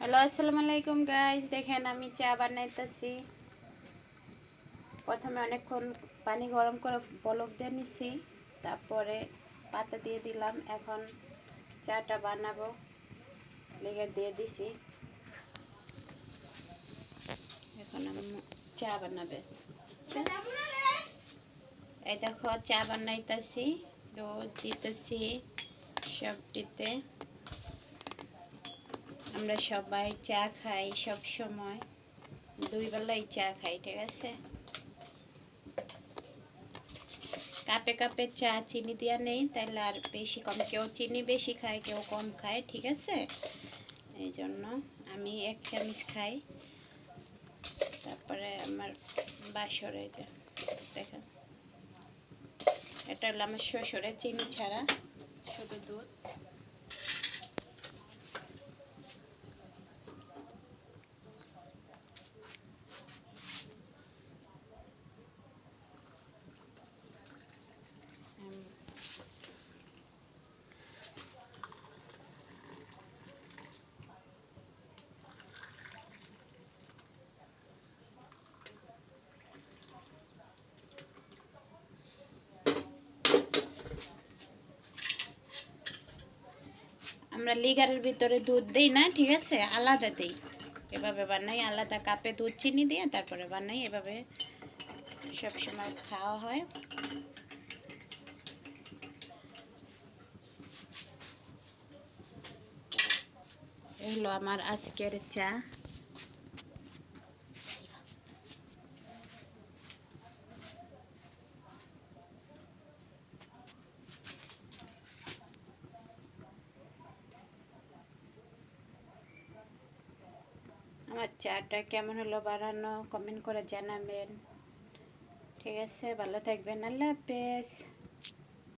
Hello আসসালামু আলাইকুম guys দেখেন, আমি চা বানাইতেছি। প্রথমে অনেকক্ষণ পানি গরম করে বলক দিয়ে নিছি। তারপরে পাতা দিয়ে দিলাম। এখন চাটা বানাবো। লেগে দিয়ে দিছি। এখন আমি চা বানাবে। এই দেখো, চা বানাইতেছি। দুধ দিতেছি সবটিতে। আমরা সবাই চা খাই সব সময়। দুই বেলাই চা খাই, ঠিক আছে? কাপে কাপে চা চিনি দেওয়া নেই তাহলে আর বেশি কম, কেউ চিনি বেশি খায়, কেউ কম খায়, ঠিক আছে? এই জন্য আমি এক চামচ খাই। তারপরে আমার বাসরে যে দেখেন এটা হলো আমার শ্বশুরের চিনি ছাড়া, শুধু দুধ। আমরা লিগারের ভিতরে দুধ দিই না, ঠিক আছে? আলাদা দিই। এভাবে বানাই, আলাদা কাপে দুধ, চিনি দিয়ে তারপরে বানাই। এভাবে সবসময় খাওয়া হয়। এগুলো আমার আজকের চা। আমার চাটা কেমন হলো বাড়ানো? কমেন্ট করে জানাবেন। ঠিক আছে ভালো থাকবেন। আল্লাহ হাফেজ।